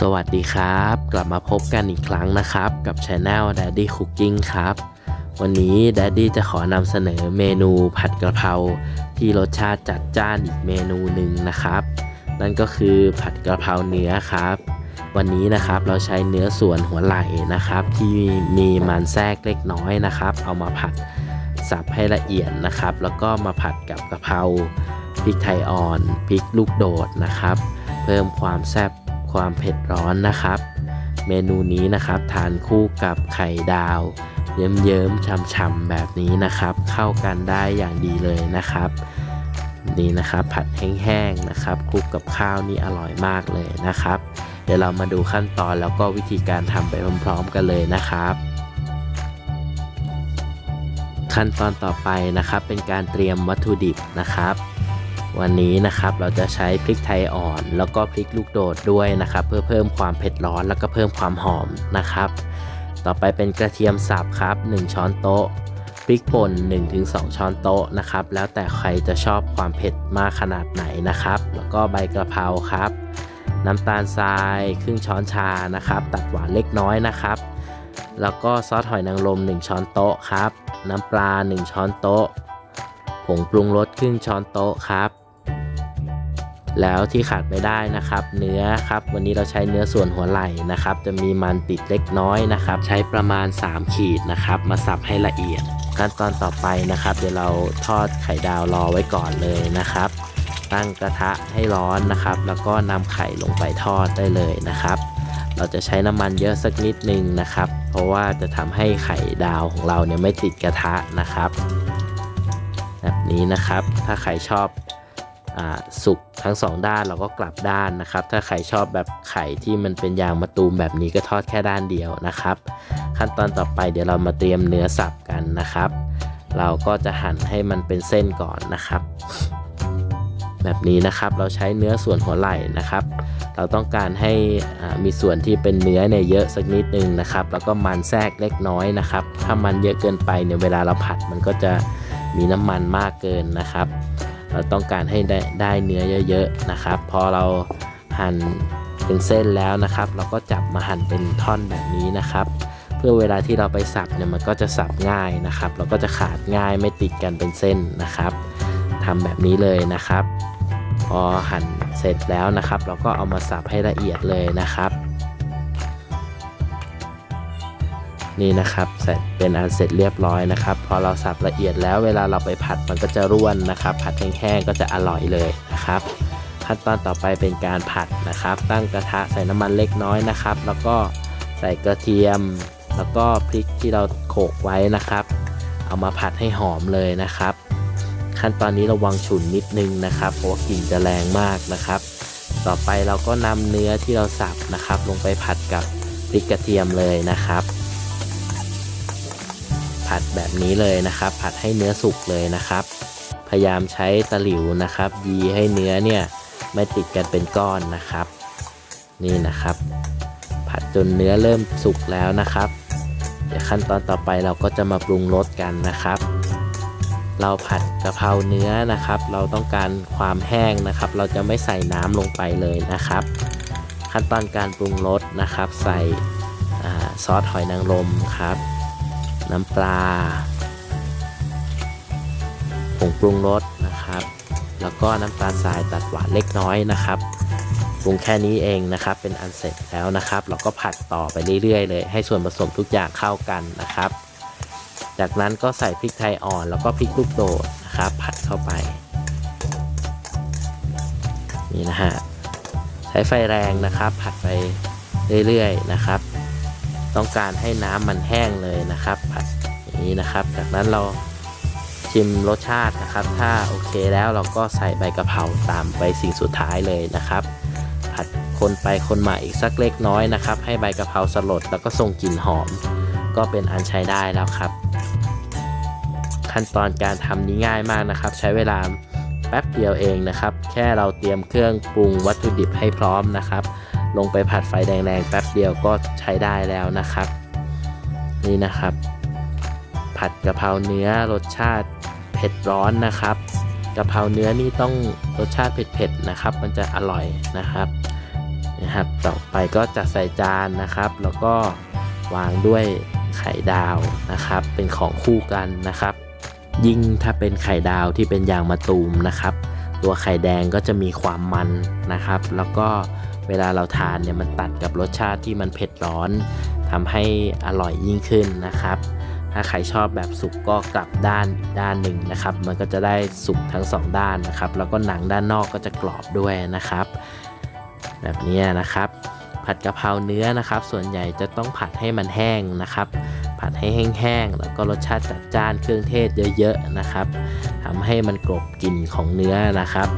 สวัสดีครับ กลับมาพบกันอีกครั้งนะครับ กับช anel Daddy Cooking ครับ วันนี้ Daddy จะขอนำเสนอเมนูผัดกระเพราที่รสชาติจัดจ้านอีกเมนูหนึ่งนะครับ นั่นก็คือผัดกระเพราเนื้อครับ วันนี้นะครับเราใช้เนื้อส่วนหัวไหล่นะครับ ที่มีมันแทรกเล็กน้อยนะครับ เอามาผัดสับให้ละเอียดนะครับ แล้วก็มาผัดกับกระเพราพริกไทยอ่อนพริกลูกโดดนะครับ เพิ่มความแซ่บ ความเผ็ดร้อนนะครับ เมนูนี้นะครับทานคู่กับไข่ดาว เยิ้มๆช่ำๆแบบนี้นะครับ เข้ากันได้อย่างดีเลยนะครับ นี่นะครับผัดแห้งๆนะครับคลุกกับข้าวนี่อร่อยมากเลยนะครับ เดี๋ยวเรามาดูขั้นตอนแล้วก็วิธีการทำไปพร้อมๆกันเลยนะครับขั้นตอนต่อไปนะครับเป็นการเตรียมวัตถุดิบนะครับ วันนี้นะครับเราจะใช้พริกไทยอ่อน แล้วก็พริกลูกโดดด้วยนะครับ เพื่อเพิ่มความเผ็ดร้อนแล้วก็เพิ่มความหอมนะครับ ต่อไปเป็นกระเทียมสับครับ 1 ช้อนโต๊ะพริกป่น 1-2 ช้อนโต๊ะนะครับ แล้วแต่ใครจะชอบความเผ็ดมากขนาดไหนนะครับ แล้วก็ใบกระเพราครับ น้ำตาลทรายครึ่งช้อนชานะครับ ตัดหวานเล็กน้อยนะครับ แล้วก็ซอสหอยนางรม 1 ช้อนโต๊ะครับ น้ำปลา 1 ช้อนโต๊ะ ผงปรุงรสครึ่งช้อนโต๊ะครับ แล้วที่ขาดไม่ได้นะครับ เนื้อครับวันนี้เราใช้เนื้อส่วนหัวไหล่นะครับ จะมีมันติดเล็กน้อยนะครับ ใช้ประมาณ 3 ขีดนะครับ มาสับให้ละเอียด ขั้นตอนต่อไปนะครับ เดี๋ยวเราทอดไข่ดาวรอไว้ก่อนเลยนะครับ ตั้งกระทะให้ร้อนนะครับ แล้วก็นำไข่ลงไปทอดได้เลยนะครับ เราจะใช้น้ำมันเยอะสักนิดนึงนะครับ เพราะว่าจะทำให้ไข่ดาวของเราเนี่ยไม่ติดกระทะนะครับ แบบนี้นะครับถ้าใครชอบ สุกทั้งสองด้านเราก็กลับด้านนะครับ ถ้าใครชอบแบบไข่ที่มันเป็นยางมะตูมแบบนี้ก็ทอดแค่ด้านเดียวนะครับ ขั้นตอนต่อไปเดี๋ยวเรามาเตรียมเนื้อสับกันนะครับ เราก็จะหั่นให้มันเป็นเส้นก่อนนะครับ แบบนี้นะครับเราใช้เนื้อส่วนหัวไหล่นะครับ เราต้องการให้มีส่วนที่เป็นเนื้อเนี่ยเยอะสักนิดนึงนะครับ แล้วก็มันแทรกเล็กน้อยนะครับ ถ้ามันเยอะเกินไปเนี่ยเวลาเราผัดมันก็จะมีน้ำมันมากเกินนะครับ เราต้องการให้ได้ได้เนื้อเยอะๆนะครับ พอเราหั่นเป็นเส้นแล้วนะครับ เราก็จับมาหั่นเป็นท่อนแบบนี้นะครับ เพื่อเวลาที่เราไปสับเนี่ยมันก็จะสับง่ายนะครับ เราก็จะขาดง่ายไม่ติดกันเป็นเส้นนะครับทำแบบนี้เลยนะครับ พอหั่นเสร็จแล้วนะครับ เราก็เอามาสับให้ละเอียดเลยนะครับ นี่นะครับเสร็จเป็นอันเสร็จเรียบร้อยนะครับ พอเราสับละเอียดแล้วเวลาเราไปผัดมันก็จะร่วนนะครับ ผัดแห้งๆก็จะอร่อยเลยนะครับ ขั้นตอนต่อไปเป็นการผัดนะครับ ตั้งกระทะใส่น้ำมันเล็กน้อยนะครับ แล้วก็ใส่กระเทียม แล้วก็พริกที่เราโขลกไว้นะครับ เอามาผัดให้หอมเลยนะครับ ขั้นตอนนี้ระวังฉุนนิดนึงนะครับเพราะว่ากลิ่นจะแรงมากนะครับ ต่อไปเราก็นำเนื้อที่เราสับนะครับ ลงไปผัดกับพริกกระเทียมเลยนะครับ ผัดแบบนี้เลยนะครับ ผัดให้เนื้อสุกเลยนะครับ พยายามใช้ตะหลิวนะครับ ยีให้เนื้อเนี่ยไม่ติดกันเป็นก้อนนะครับ นี่นะครับ ผัดจนเนื้อเริ่มสุกแล้วนะครับ เดี๋ยวขั้นตอนต่อไปเราก็จะมาปรุงรสกันนะครับ เราผัดกะเพราเนื้อนะครับ เราต้องการความแห้งนะครับ เราจะไม่ใส่น้ำลงไปเลยนะครับ ขั้นตอนการปรุงรสนะครับ ใส่อซอสหอยนางรมครับ น้ำปลาผงปรุงรสนะครับ แล้วก็น้ำตาลทรายตัดหวานเล็กน้อยนะครับปรุงแค่นี้เองนะครับ เป็นอันเสร็จแล้วนะครับ เราก็ผัดต่อไปเรื่อยๆ เลย ให้ส่วนผสมทุกอย่างเข้ากันนะครับ จากนั้นก็ใส่พริกไทยอ่อนแล้วก็พริกลูกโดดนะครับ ผัดเข้าไป นี่นะฮะใช้ไฟแรงนะครับ ผัดไปเรื่อยๆนะครับ ต้องการให้น้ำมันแห้งเลยนะครับผัดอย่างนี้นะครับ จากนั้นเราชิมรสชาตินะครับ ถ้าโอเคแล้วเราก็ใส่ใบกะเพราตามไปสิ่งสุดท้ายเลยนะครับ ผัดคนไปคนมาอีกสักเล็กน้อยนะครับ ให้ใบกะเพราสลดแล้วก็ส่งกลิ่นหอม ก็เป็นอันใช้ได้แล้วครับ ขั้นตอนการทำนี้ง่ายมากนะครับ ใช้เวลาแป๊บเดียวเองนะครับ แค่เราเตรียมเครื่องปรุงวัตถุดิบให้พร้อมนะครับ ลงไปผัดไฟแดงๆแป๊บเดียวก็ใช้ได้แล้วนะครับ นี่นะครับ ผัดกะเพราเนื้อรสชาติเผ็ดร้อนนะครับกะเพราเนื้อนี่ต้องรสชาติเผ็ดๆนะครับ มันจะอร่อยนะครับนะครับ ต่อไปก็จัดใส่จานนะครับ แล้วก็วางด้วยไข่ดาวนะครับ เป็นของคู่กันนะครับ ยิ่งถ้าเป็นไข่ดาวที่เป็นยางมะตูมนะครับ ตัวไข่แดงก็จะมีความมันนะครับ แล้วก็ เวลาเราทานเนี่ยมันตัดกับรสชาติที่มันเผ็ดร้อนทำให้อร่อยยิ่งขึ้นนะครับ ถ้าใครชอบแบบสุกก็กลับด้านอีกด้านหนึ่งนะครับ มันก็จะได้สุกทั้งสองด้านนะครับ แล้วก็หนังด้านนอกก็จะกรอบด้วยนะครับ แบบนี้นะครับ ผัดกะเพราเนื้อนะครับ ส่วนใหญ่จะต้องผัดให้มันแห้งนะครับ ผัดให้แห้งๆแล้วก็รสชาติจัดจ้านเครื่องเทศเยอะๆนะครับทำให้มันกลบกลิ่นของเนื้อนะครับ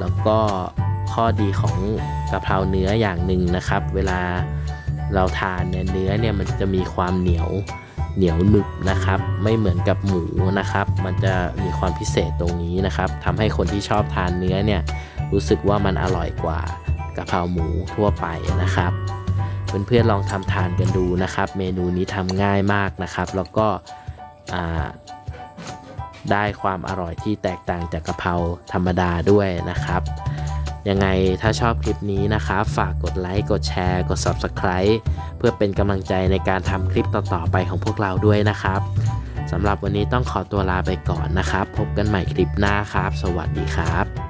แล้วก็ ข้อดีของกะเพราเนื้ออย่างหนึ่งนะครับ เวลาเราทานเนี่ยเนื้อเนี่ยมันจะมีความเหนียวเหนียวหนึบนะครับ ไม่เหมือนกับหมูนะครับ มันจะมีความพิเศษตรงนี้นะครับทำให้คนที่ชอบทานเนื้อเนี่ยรู้สึกว่ามันอร่อยกว่ากะเพราหมูทั่วไปนะครับเพื่อนๆลองทำทานกันดูนะครับ เมนูนี้ทำง่ายมากนะครับ แล้วก็ได้ความอร่อยที่แตกต่างจากกะเพราธรรมดาด้วยนะครับ ยังไงถ้าชอบคลิปนี้นะครับ ฝากกดไลค์ กดแชร์ กด Subscribe เพื่อเป็นกำลังใจในการทำคลิปต่อๆไปของพวกเราด้วยนะครับสำหรับวันนี้ต้องขอตัวลาไปก่อนนะครับ พบกันใหม่คลิปหน้าครับ สวัสดีครับ